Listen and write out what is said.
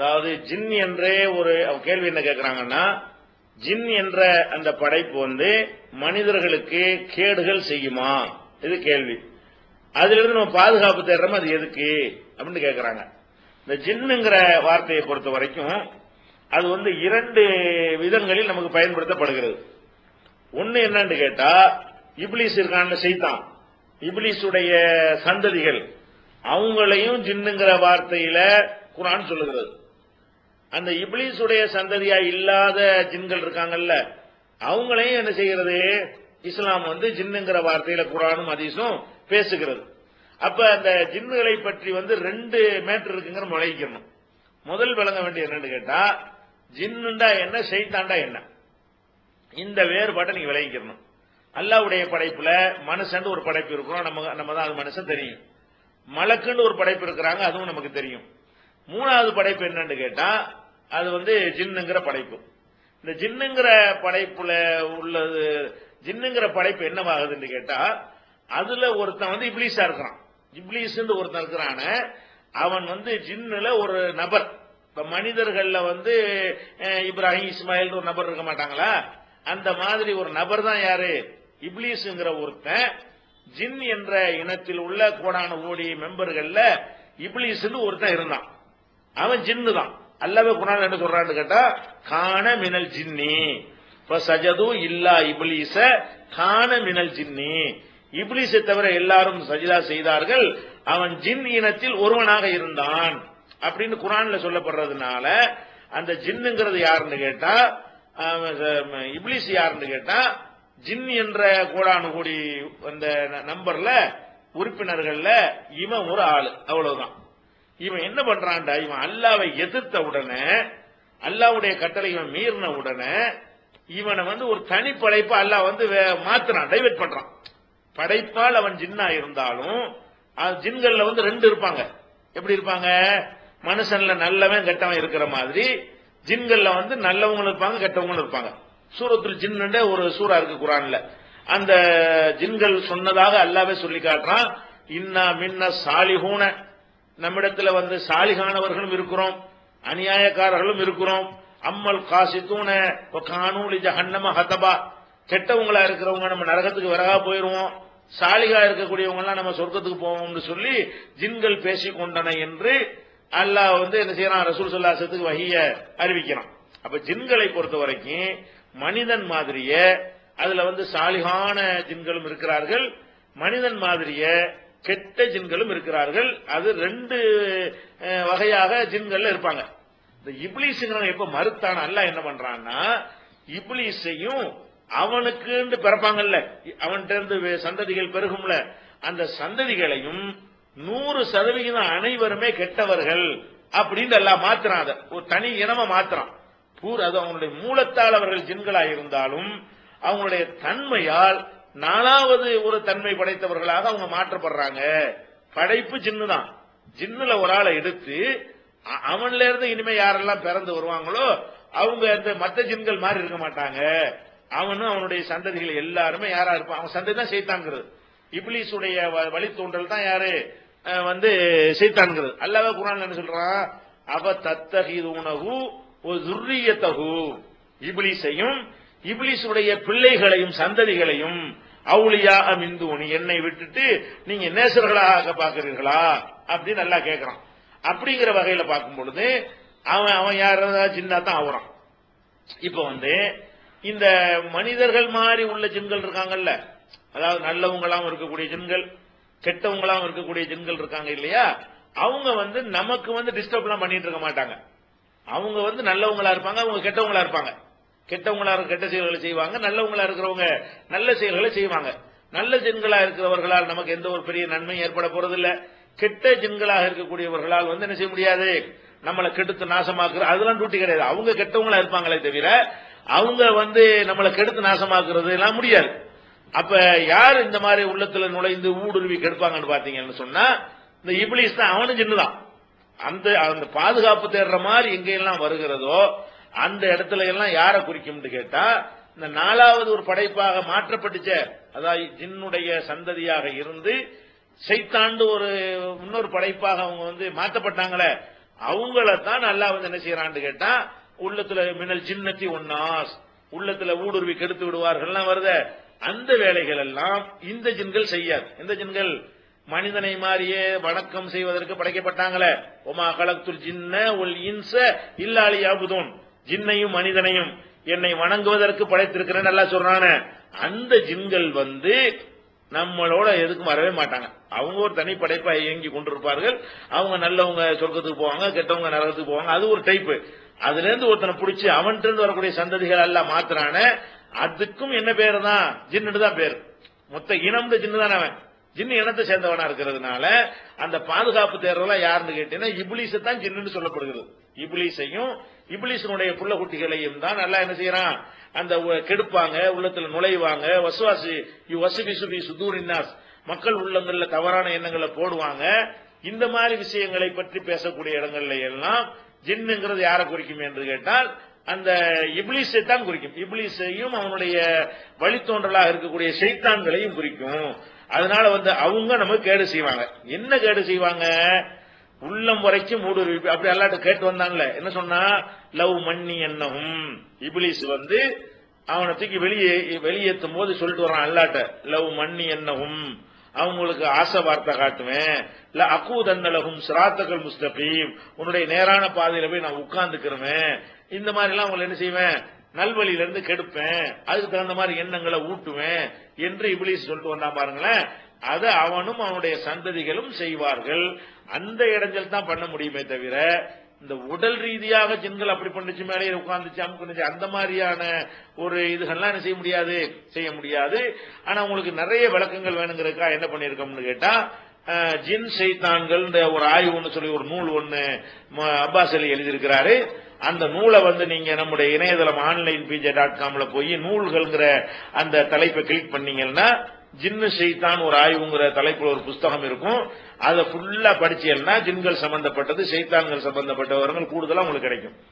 அதாவது ஜின் என்றே ஒரு கேள்வி என்ன கேட்கிறாங்கன்னா ஜின் என்ற அந்த படைப்பு வந்து மனிதர்களுக்கு கேடுகள் செய்யுமா? இது கேள்வி. அதிலிருந்து நம்ம பாதுகாப்பு தேடுறோம்? அது எதுக்கு? அப்படின்னு கேட்கிறாங்க இந்த ஜின்னுங்கிற வார்த்தையை பொறுத்த வரைக்கும் அது வந்து இரண்டு விதங்களில் நமக்கு பயன்படுத்தப்படுகிறது. ஒன்னு என்னன்னு கேட்டா இப்லீஸ் இருக்கான்னு செய்தான் இப்லீஸுடைய சந்ததிகள் அவங்களையும் ஜின்னுங்கிற வார்த்தையில குரான் சொல்லுகிறது. அந்த இப்லீஸுடைய சந்ததியா இல்லாத ஜின்கள் இருக்காங்கல்ல அவங்களையும் என்ன செய்கிறது? இஸ்லாம் வந்து ஜின்னுங்கிற வார்த்தையில குரானும் அதிசும் பேசுகிறது. அப்ப அந்த ஜின்னுகளை பற்றி வந்து ரெண்டு மேட்டர் இருக்குங்கிற முளைக்கணும் முதல் விளங்க வேண்டிய என்னன்னு கேட்டா ஜின்னுண்டா என்ன செய்தாண்டா என்ன? இந்த வேறுபாட்டை நீங்க விளைவிக்கணும் அல்லாவுடைய படைப்புல மனுஷன் ஒரு படைப்பு இருக்கிறோம். நம்ம நம்ம தான் அது மனுஷன் தெரியும். மலக்குன்னு ஒரு படைப்பு இருக்கிறாங்க அதுவும் நமக்கு தெரியும். மூணாவது படைப்பு என்னன்னு கேட்டா அது வந்து ஜின்னுங்கிற படைப்பு. இந்த ஜின்னுங்கிற படைப்புல உள்ளது ஜின்னுங்கிற படைப்பு என்னவாகுதுன்னு கேட்டா அதுல ஒருத்தன் வந்து இப்லீஸா இருக்கிறான். இப்லீஸ்ன்னு ஒருத்தன் இருக்கிறான அவன் வந்து ஜின்னுல ஒரு நபர். இப்ப மனிதர்கள்ல வந்து இப்ராஹிம் இஸ்மாயில் ஒரு நபர் இருக்க மாட்டாங்களா? அந்த மாதிரி ஒரு நபர் தான் யாரு? இப்லீஸ்ங்கிற ஒருத்தன் ஜின் என்ற இனத்தில் உள்ள கோடான கோடி மெம்பர்கள்ல இப்லீஸ்னு ஒருத்தன் இருந்தான். அவன் ஜின்னு தான் அல்லவே குரான் என்ன சொல்றான்னு கேட்டா காண மினல் ஜின்னி. இப்ப சஜது இல்லா இப்லீஸ காண மினல் ஜின்னி. இபிலிசை தவிர எல்லாரும் சஜிதா செய்தார்கள். அவன் ஜின் இனத்தில் ஒருவனாக இருந்தான். அப்படின்னு குரான்ல சொல்லப்படுறதுனால அந்த ஜின்னுங்கிறது யாருன்னு கேட்டா அவன் இப்லீஸ் யாருன்னு கேட்டா ஜின் என்ற கூடானு கூடி அந்த நம்பர்ல உறுப்பினர்கள்ல இவன் ஒரு ஆளு. அவ்வளவுதான். இவன் என்ன பண்றான்டா? இவன் அல்லாவை எதிர்த்த உடனே அல்லாவுடைய கட்டளை இவன் மீறின உடனே இவனை வந்து ஒரு தனி படைப்பு அல்லாஹ் வந்து வே- மாத்துறான் டைவெர்ட் பண்றான். படைப்பால் அவன் ஜின்னா இருந்தாலும் ஜின்கள்ல வந்து ரெண்டு இருப்பாங்க. எப்படி இருப்பாங்க? மனுஷன்ல நல்லவன் கெட்டவன் இருக்கிற மாதிரி ஜின்கள்ல வந்து நல்லவங்களும் இருப்பாங்க கெட்டவங்களும் இருப்பாங்க. சூரத்தில் ஜின்னு ஒரு சூரா இருக்கு குரான்ல. அந்த ஜின்கள் சொன்னதாக அல்லாவே சொல்லி காட்டுறான். இன்னா மின்ன சாலிஹூன நம்மிடத்தில் வந்து சாலிகானவர்களும் இருக்கிறோம் அநியாயக்காரர்களும் இருக்கிறோம். அம்மல் காசித்தூன கானூலி ஜஹன்னம ஹதபா. கெட்டவங்களா இருக்கிறவங்க நம்ம நரகத்துக்கு விறகா போயிருவோம். சாலிகா இருக்கக்கூடியவங்க எல்லாம் நம்ம சொர்க்கத்துக்கு போவோம்னு சொல்லி ஜின்கள் பேசிக் கொண்டன என்று அல்லாஹ் வந்து என்ன செய்யறான்? ரசூல் சல்லாசத்துக்கு வகைய அறிவிக்கிறான். அப்ப ஜின்களை பொறுத்த வரைக்கும் மனிதன் மாதிரிய அதுல வந்து சாலிகான ஜின்களும் இருக்கிறார்கள். மனிதன் மாதிரிய கெட்ட ஜின்களும் இருக்கிறார்கள். அது ரெண்டு வகையாக ஜின்கள்ல இருப்பாங்க. இந்த இப்ளீஸுங்கிற எப்ப மறுத்தான அல்ல என்ன பண்றான்னா இப்ளீஸையும் அவனுக்கு பிறப்பாங்கல்ல. அவன்கிட்ட இருந்து சந்ததிகள் பெருகும்ல. அந்த சந்ததிகளையும் நூறு சதவிகிதம் அனைவருமே கெட்டவர்கள் அப்படின்னு எல்லாம் மாத்துறான் அதை. ஒரு தனி இனமா மாத்துறான். பூர் அது அவங்களுடைய மூலத்தால் அவர்கள் ஜின்களா இருந்தாலும் அவங்களுடைய தன்மையால் நாலாவது ஒரு தன்மை படைத்தவர்களாக அவங்க மாற்றப்படுறாங்க. படைப்பு ஜின்னு தான் ஜின்னுல ஒரு ஆளை எடுத்து அவன்ல இருந்து இனிமே யாரெல்லாம் பிறந்து வருவாங்களோ அவங்க அந்த மத்த ஜின்கள் மாதிரி இருக்க மாட்டாங்க. அவனும் அவனுடைய சந்ததிகள் எல்லாருமே யாரா இருப்பான் அவன் சந்ததி தான் செய்தாங்கிறது இப்லீஸுடைய வ- வழித்தோன்றல் தான் யாரு? வந்து செய்தான்கிறது அல்லாவே குரான் என்ன சொல்றான்? அவ தத்தகிதுனகு ஒரு துர்ரியத்தகு இப்லீஸையும் இப்லீஸுடைய பிள்ளைகளையும் சந்ததிகளையும் அவுளியா அமிந்துனி என்னை விட்டுட்டு நீங்க நேசர்களாக பார்க்கிறீர்களா அப்படின்னு நல்லா கேட்கிறான் அப்படிங்கிற வகையில பார்க்கும் பொழுது அவன் அவன் யாராவது சின்ன தான் ஆகுறான் இப்ப வந்து இந்த மனிதர்கள் மாதிரி உள்ள ஜின்கள் இருக்காங்கல்ல. அதாவது நல்லவங்களாம் இருக்கக்கூடிய ஜின்கள் கெட்டவங்களாம் இருக்கக்கூடிய ஜின்கள் இருக்காங்க இல்லையா? அவங்க வந்து நமக்கு வந்து டிஸ்டர்ப் எல்லாம் பண்ணிட்டு இருக்க மாட்டாங்க. அவங்க வந்து நல்லவங்களா இருப்பாங்க அவங்க கெட்டவங்களா இருப்பாங்க. கெட்டவங்களா இருக்க கெட்ட செயல்களை செய்வாங்க நல்லவங்களா இருக்கிறவங்க நல்ல செயல்களை செய்வாங்க. நல்ல ஜின்களா இருக்கிறவர்களால் நமக்கு எந்த ஒரு பெரிய நன்மை ஏற்பட போறதில்ல. கெட்ட ஜின்களாக இருக்கக்கூடியவர்களால் வந்து என்ன செய்ய முடியாது? நம்மளை கெடுத்து நாசமாக்குற அதெல்லாம் டியூட்டி கிடையாது. அவங்க கெட்டவங்களா இருப்பாங்களே தவிர அவங்க வந்து நம்மளை கெடுத்து நாசமாக்குறது எல்லாம் முடியாது. அப்ப யார் இந்த மாதிரி உள்ளத்துல நுழைந்து ஊடுருவி கெடுப்பாங்கன்னு பாத்தீங்கன்னு சொன்னா இந்த இப்லீஸ் தான் அவனும் ஜின்னுதான் அந்த அந்த பாதுகாப்பு தேடுற மாதிரி எங்கெல்லாம் வருகிறதோ அந்த இடத்துல எல்லாம் யாரை குறிக்கும்னு கேட்டா இந்த நாலாவது ஒரு படைப்பாக மாற்றப்பட்டுச்ச. அதாவது ஜின்னுடைய சந்ததியாக இருந்து சைத்தாண்டு ஒரு இன்னொரு படைப்பாக அவங்க வந்து மாற்றப்பட்டாங்களே அவங்கள தான் வந்து என்ன செய்யறான்னு கேட்டா உள்ளத்துல மின்னல் ஜின்னத்தி ஒன்னாஸ் உள்ளத்துல ஊடுருவி கெடுத்து விடுவார்கள்லாம் வருத. அந்த வேலைகள் எல்லாம் இந்த ஜின்கள் செய்யாது. இந்த ஜின்கள்? மனிதனை மாறியே வணக்கம் செய்வதற்கு படைக்கப்பட்டாங்களே. ஒமா கலத்துல் ஜின்ன உல் இன்ச இல்லாளியாபுதோன் ஜின்னையும் மனிதனையும் என்னை வணங்குவதற்கு படைத்திருக்கிறேன் நல்லா சொல்றான அந்த ஜின்கள் வந்து நம்மளோட எதுக்கும் வரவே மாட்டாங்க. அவங்க ஒரு தனி படைப்பா இயங்கி கொண்டிருப்பார்கள். அவங்க நல்லவங்க சொர்க்கத்துக்கு போவாங்க கெட்டவங்க நரகத்துக்கு போவாங்க. அது ஒரு டைப்பு அதுல இருந்து ஒருத்தனை பிடிச்சி அவன்கிட்ட இருந்து வரக்கூடிய சந்ததிகள் எல்லாம் மாத்திரான அதுக்கும் என்ன பேரு தான் ஜின்னு தான் பேர். மொத்த இனம் ஜின்னு தான் அவன். ஜின்னு இனத்தை சேர்ந்தவனா இருக்கிறதுனால அந்த பாதுகாப்பு தேர்வெல்லாம் யாருன்னு கேட்டீங்கன்னா இப்லீஸ் தான் ஜின்னு சொல்லப்படுகிறது. இப்லீஸையும் இப்லீஸினுடைய புள்ள குட்டிகளையும் தான் நல்லா என்ன செய்யறான்? அந்த கெடுப்பாங்க உள்ளத்துல நுழைவாங்க. வசுவாசி வசுபி சுபி சுதூரின்னாஸ் மக்கள் உள்ளங்கள்ல தவறான எண்ணங்களை போடுவாங்க. இந்த மாதிரி விஷயங்களை பற்றி பேசக்கூடிய இடங்கள்ல எல்லாம் ஜின்னுங்கிறது யாரை குறிக்கும் என்று கேட்டால் அந்த இப்லீஸை தான் குறிக்கும். இப்லீஸையும் அவனுடைய வழித்தோன்றலாக இருக்கக்கூடிய சைத்தான்களையும் குறிக்கும். அதனால வந்து அவங்க நமக்கு கேடு செய்வாங்க. என்ன கேடு செய்வாங்க? உள்ளம் வரைக்கும் ஊடுருவி அப்படி அல்லாட்ட கேட்டு வந்தாங்களே என்ன சொன்னா? லவ் மண்ணி என்னவும் இபிலிஸ் வந்து அவனை தூக்கி வெளியே வெளியேற்றும் போது சொல்லிட்டு வரான் அல்லாட்ட லவ் மண்ணி என்னவும் அவங்களுக்கு ஆசை வார்த்தை காட்டுவேன். இல்ல அக்கூதன்னலகும் சிராத்தகள் முஸ்தபீம் உன்னுடைய நேரான பாதையில போய் நான் உட்கார்ந்துக்கிறேன் இந்த மாதிரி எல்லாம் அவங்களை என்ன செய்வேன்? நல்வழியில இருந்து கெடுப்பேன். அதுக்கு தகுந்த மாதிரி எண்ணங்களை ஊட்டுவேன் என்று இபிலிஸ் சொல்லிட்டு வந்தான் பாருங்களேன். அதை அவனும் அவனுடைய சந்ததிகளும் செய்வார்கள். அந்த இடைஞ்சல் தான் பண்ண முடியுமே தவிர இந்த உடல் ரீதியாக ஜின்கள் அப்படி பண்ணுச்சு மேலே உட்கார்ந்துச்சு அமுக்குனுச்சு அந்த மாதிரியான ஒரு இதுகள்லாம் என்ன செய்ய முடியாது? செய்ய முடியாது. ஆனா உங்களுக்கு நிறைய விளக்கங்கள் வேணுங்கிறதுக்கா என்ன பண்ணிருக்கோம்னு கேட்டா ஜின் ஜின் இந்த ஒரு ஆய்வு ஒன்று சொல்லி ஒரு நூல் ஒன்று அப்பாஸ் அலி எழுதியிருக்கிறாரு. அந்த நூலை வந்து நீங்க நம்முடைய இணையதளம் ஆன்லைன் பிஜே டாட் காம்ல போய் நூல்கள்ங்கிற அந்த தலைப்பை கிளிக் பண்ணீங்கன்னா ஜின்னு செய்தான் ஒரு ஆய்வுங்கிற தலைப்புல ஒரு புஸ்தகம் இருக்கும். அதை ஃபுல்லா படிச்சீங்கன்னா ஜின்கள் சம்பந்தப்பட்டது செய்தான்கள் சம்பந்தப்பட்டவர்கள் கூடுதலா உங்களுக்கு கிடைக்கும்.